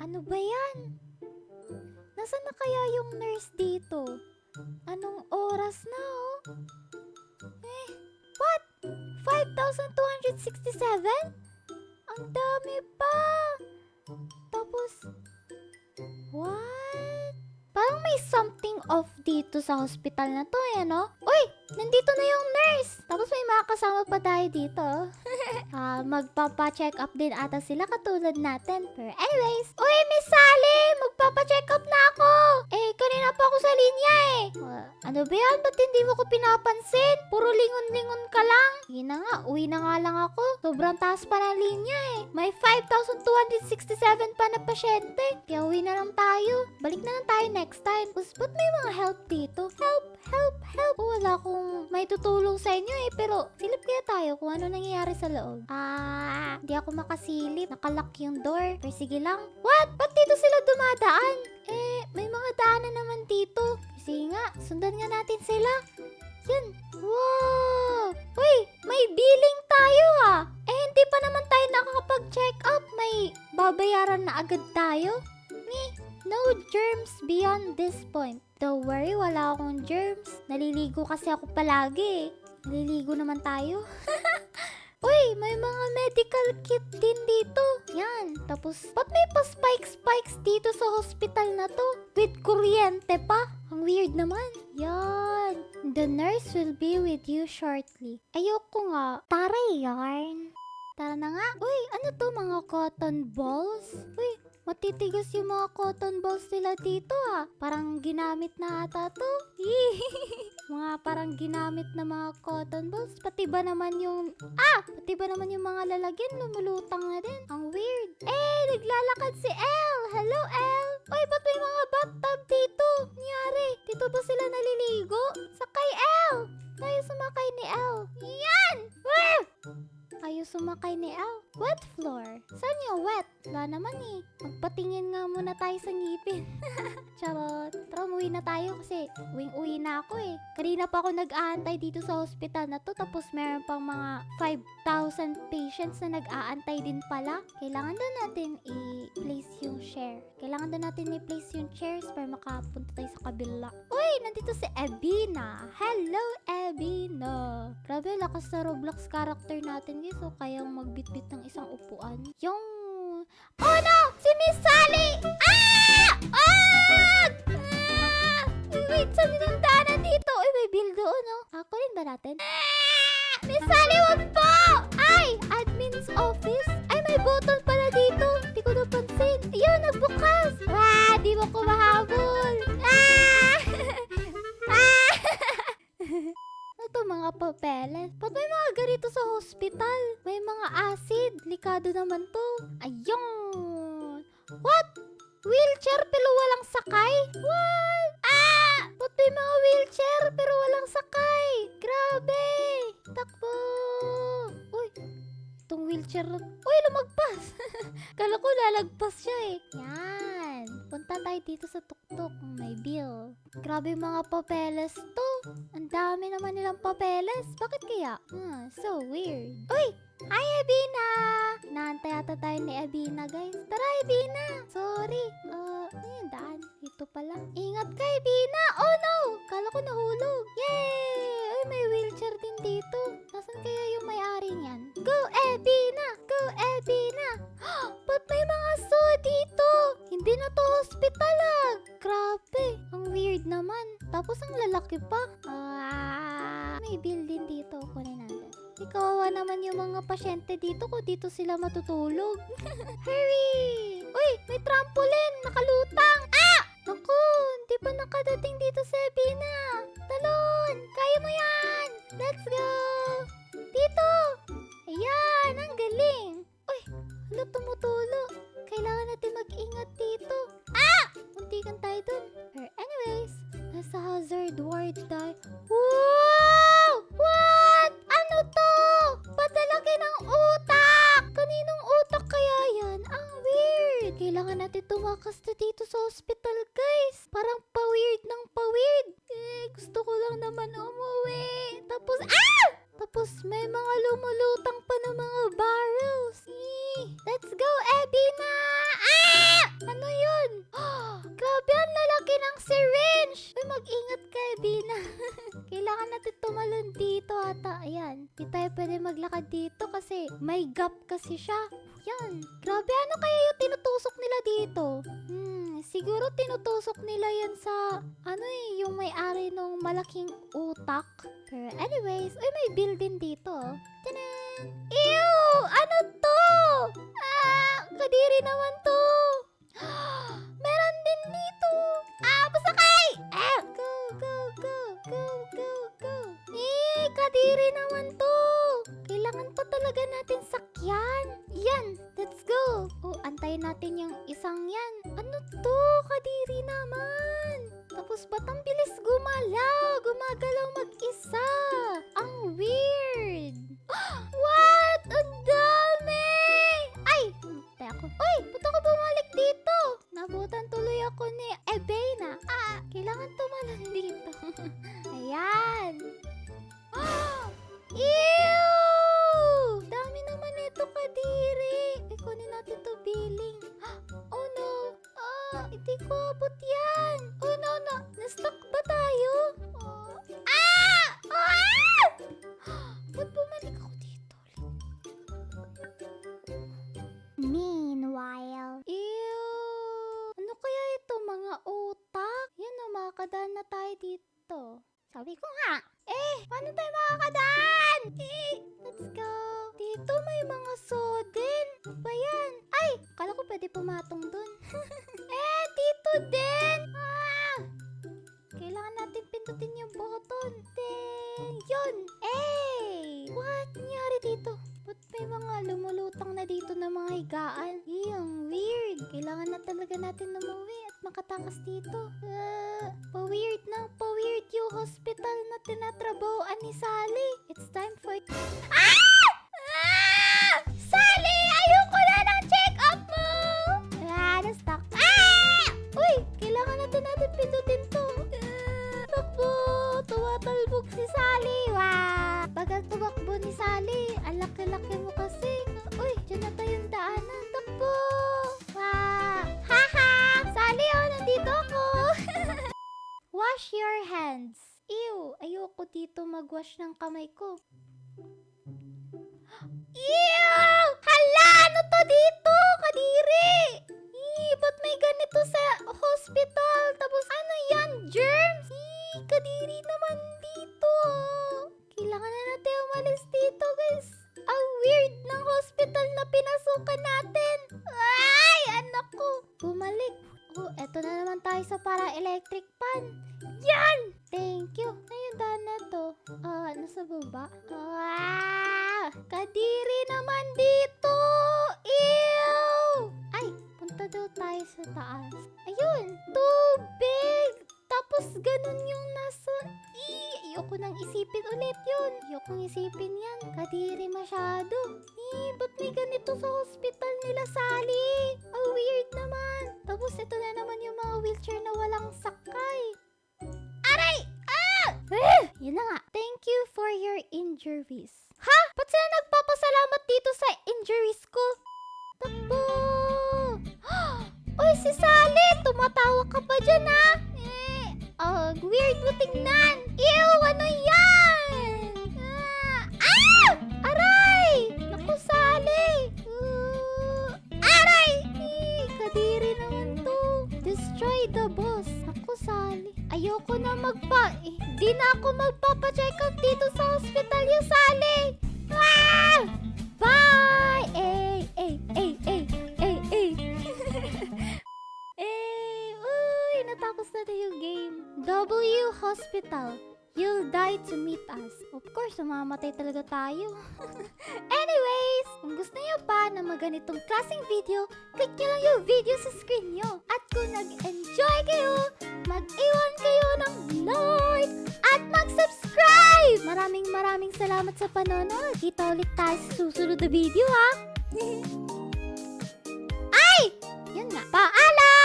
Ano ba yan? Nasaan na kaya yung nurse dito? Anong oras na, oh? Eh, what? 5,267? Ang dami pa! Tapos, what? Parang may something off dito sa hospital na to, eh, no? Uy! Nandito na yung nurse! Tapos may mga kasama pa tayo dito. Ah, magpapa-check up din ata sila katulad natin. Pero anyways, Uy, Miss Sally! Magpapa-check up na ako! Eh, kanina pa ako sa linya eh. Ah, ano ba yan? Ba't hindi mo ko pinapansin? Puro lingon-lingon ka lang. Sige na nga, uwi na nga lang ako. Sobrang taas pa ng linya eh. May 5,267 pa na pasyente. Kaya uwi na lang tayo. Balik na lang tayo next time. Tapos ba't may mga help dito? Help, help, help. Oh, wala akong may tutulong sa inyo eh. Pero silip kaya tayo kung ano nangyayari sa loob. Ah, di ako makasilip. Nakalock yung door. Pero sige lang. What? Ba't dito sila dumadaan? Eh, may mga daanan naman dito. Sige nga, sundan nga natin sila. Yan. Wow! Uy, may billing tayo ah. Eh, hindi pa naman tayo nakakapag-check up. May babayaran na agad tayo. Ni, no germs beyond this point. Don't worry, wala akong germs. Naliligo kasi ako palagi eh. Naliligo naman tayo. Uy, may mga medical kit din dito. Yan. Tapos, ba't may pa spikes-spikes dito sa hospital na to? With kuryente pa? Ang weird naman. Yan. The nurse will be with you shortly. Ayoko nga. Taray yarn. Tara na nga. Uy, ano to mga cotton balls? Uy, matitigas yung mga cotton balls nila dito ah. Parang ginamit na ata to. mga parang ginamit na mga cotton balls. Pati ba naman yung... Ah! Pati ba naman yung mga lalagyan lumulutang na din? Ang weird. Eh, naglalakad si Elle! Hello, Elle! Uy, ba't may mga bathtub dito? Nyari, dito ba sila naliligo? Sakay, Elle! Tayo sumakay ni Elle. Yan! Wah! Ayaw sumakay ni Elle. Wet floor. Saan yung wet? Wala naman eh. Magpatingin nga muna tayo sa ngipin. Charot. Tara, umuwi na tayo kasi uwing-uwi na ako eh. Kanina pa ako nag-aantay dito sa hospital na to tapos meron pang mga 5,000 patients na nag-aantay din pala. Kailangan daw natin i-place yung share. Kailangan daw natin i-place yung chairs para makapunta tayo sa kabila. Uy, nandito si Ebina. Hello, Ebina. Grabe, lakas sa Roblox character natin guys. So, kayang magbitbit ng isang upuan. Yung... Oh no! Si Miss Sally! Ah! Ah! Ah! Wait, wait, saan yung daanan dito? Uy, may bill doon, no? Hakulin ba natin? Ah! Miss Sally, wag po! Ay! Admin's office? Ay, may button pala dito. Hindi ko napansin. Ayun, nagbukas. Wah! Di mo ko mahabol. Ah! ah! Ano mga papeles? Ba't may mga acid. Likado naman to. Ayun. What? Wheelchair pero walang sakay? What? Ah! Ba't may mga wheelchair pero walang sakay? Grabe! Takbo! Uy! Itong wheelchair. Uy! Lumagpas! Kala ko lalagpas siya eh. Yan. Punta tayo dito sa tuktok. May bill. Grabe mga papeles to. Ang dami naman nilang papeles. Bakit kaya? Hmm, so weird. Uy! Hi, Abina! Naantay ata tayo ni Abina, guys. Tara, Abina! Sorry. Uh, ano yung daan? Dito pala. Ingat ka, Abina! Oh no! Kala ko nahulog. Tapos ang lalaki pa. Ah, may bill din dito. Kunin natin. Ikawawa naman yung mga pasyente dito ko dito sila matutulog. Hurry! Uy, may trampoline! Nakalutang! Ah! Naku, hindi pa nakadating tayo. Wow! What? Ano to? Padalaki ng utak! Kaninong utak kaya yan? Ang weird! Kailangan natin tumakas na dito sa hospital, guys. Parang pa-weird ng pa-weird. Eh, gusto ko lang naman umuwi. Tapos, ah! Tapos may mga lumulutang pa ng mga kasi siya. Yan. Grabe, ano kaya yung tinutusok nila dito? Hmm, siguro tinutusok nila yan sa, ano eh, yung may-ari ng malaking utak. Pero anyways, ay may building dito. Tanan! Ew! Ano to? Ah! Kadiri naman to! Meron din dito! Ah! Pasakay! Ah! Go, go, go, go, go, go! Eh! Kadiri naman Ew! Dami naman ito, Kadiri. Eh, kunin natin to billing. Oh no! Ah! Hindi ko abot yan! Oh no, no! Na-stuck ba tayo? Oh. Ah! Ah! Ba't bumalik ako dito Meanwhile. Ew! Ano kaya ito, mga utak? Yan o, makakadaan na tayo dito. Sabi ko nga, eh, paano tayo makakadaan? Pumatong dun. eh, dito din. Ah! Kailangan natin pindutin yung button. Ding! Yun! Eh! What? Nangyari dito? Ba't may mga lumulutang na dito na mga higaan? Ang weird. Kailangan na talaga natin umuwi at makatakas dito. Ah, pa-weird ng pa-weird yung hospital na tinatrabahoan ni Sally. It's time for... Ah! Si Sally. Wow! Bagal tumakbo ni Sally. Ang laki-laki mo kasi. Uy! Diyan na tayong daanan. Takbo! Wow! Haha! Sally, oh! Nandito ako! Wash your hands. Ew! Ayoko dito magwash ng kamay ko. Sa para electric pan. Yan! Thank you. Ayun, daan na to. Ah, nasa baba? Ah! Kadiri nang isipin ulit yun. Ayoko isipin yan. Kadiri masyado. Eh, ba't may ganito sa hospital nila, Sally? Ang weird naman. Tapos ito na naman yung mga wheelchair na walang sakay. Aray! Ah! Eh! Yun na nga. Thank you for your injuries. Ha? Ba't sila nagpapasalamat dito sa injuries ko? Takbo! Uy, si Sally! Tumatawa ka pa dyan, ha? Eh, di na ako magpapacheck up dito sa hospital yung Sally! Ah! Bye! Eh, eh, eh, eh, eh, eh. eh, uy, natapos na na yung game. W Hospital. You'll die to meet us. Of course, mamamatay talaga tayo. Anyways, kung gusto niyo pa na maganitong klaseng video, click nyo lang yung video sa screen nyo. At kung nag-enjoy kayo, mag-iwan kayo ng! Maraming maraming salamat sa panonood. Kita ulit tayo sa susunod na video ha! Ay! Yun nga. Paalam!